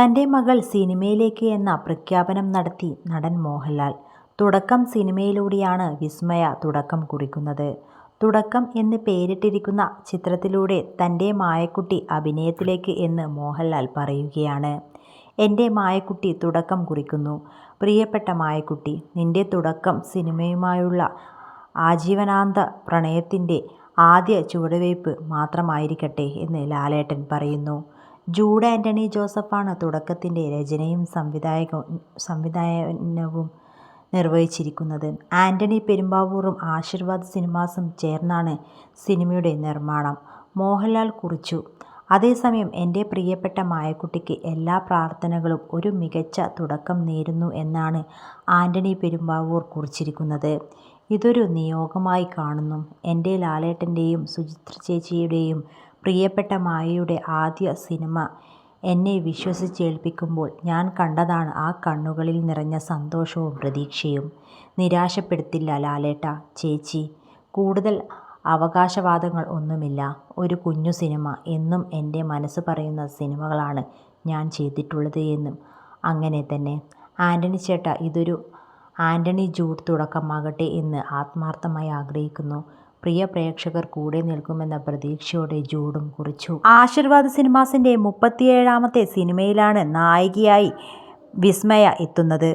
തന്റെ മകൾ സിനിമയിലേക്ക് എന്ന പ്രഖ്യാപനം നടത്തി നടൻ മോഹൻലാൽ. തുടക്കം സിനിമയിലൂടെയാണ് വിസ്മയ തുടക്കം കുറിക്കുന്നത്. തുടക്കം എന്ന് പേരിട്ടിരിക്കുന്ന ചിത്രത്തിലൂടെ തന്റെ മായക്കുട്ടി അഭിനയത്തിലേക്ക് എന്ന് മോഹൻലാൽ പറയുകയാണ്. എന്റെ മായക്കുട്ടി തുടക്കം കുറിക്കുന്നു. പ്രിയപ്പെട്ട മായക്കുട്ടി, നിന്റെ തുടക്കം സിനിമയുമായുള്ള ആജീവനാന്ത പ്രണയത്തിന്റെ ആദ്യ ചുവടുവയ്പ് മാത്രമായിരിക്കട്ടെ എന്ന് ലാലേട്ടൻ പറയുന്നു. ജൂഡ് ആന്റണി ജോസഫാണ് തുടക്കത്തിന്റെ രചനയും സംവിധാനവും നിർവഹിച്ചിരിക്കുന്നത്. ആന്റണി പെരുമ്പാവൂറും ആശീർവാദ് സിനിമാസും ചേർന്നാണ് സിനിമയുടെ നിർമ്മാണം. മോഹൻലാൽ കുറിച്ചു. അതേസമയം എന്റെ പ്രിയപ്പെട്ട മായക്കുട്ടിക്ക് എല്ലാ പ്രാർത്ഥനകളും ഒരു മികച്ച തുടക്കം നേരുന്നു എന്നാണ് ആന്റണി പെരുമ്പാവൂർ കുറിച്ചിരിക്കുന്നത്. ഇതൊരു നിയോഗമായി കാണുന്നു. എന്റെ ലാലേട്ടന്റെയും സുചിത്ര ചേച്ചിയുടെയും പ്രിയപ്പെട്ട മായയുടെ ആദ്യ സിനിമ എന്നെ വിശ്വസിച്ചേൽപ്പിക്കുമ്പോൾ ഞാൻ കണ്ടതാണ് ആ കണ്ണുകളിൽ നിറഞ്ഞ സന്തോഷവും പ്രതീക്ഷയും. നിരാശപ്പെടുത്തില്ല ലാലേട്ടാ, ചേച്ചി. കൂടുതൽ അവകാശവാദങ്ങൾ ഒന്നുമില്ല. ഒരു കുഞ്ഞു സിനിമ. എന്നും എന്റെ മനസ്സ് പറയുന്ന സിനിമകളാണ് ഞാൻ ചെയ്തിട്ടുള്ളത് എന്നും അങ്ങനെ തന്നെ. ആന്റണി ചേട്ടാ ഇതൊരു ആന്റണി ജൂഡ് തുടക്കമാകട്ടെ എന്ന് ആത്മാർത്ഥമായി ആഗ്രഹിക്കുന്നു. പ്രിയ പ്രേക്ഷകർ കൂടെ നിൽക്കുമെന്ന പ്രതീക്ഷയോടെ ജൂഡും കുറിച്ചു. ആശീർവാദ് സിനിമാസിന്റെ മുപ്പത്തിയേഴാമത്തെ സിനിമയിലാണ് നായികയായി വിസ്മയ എത്തുന്നത്.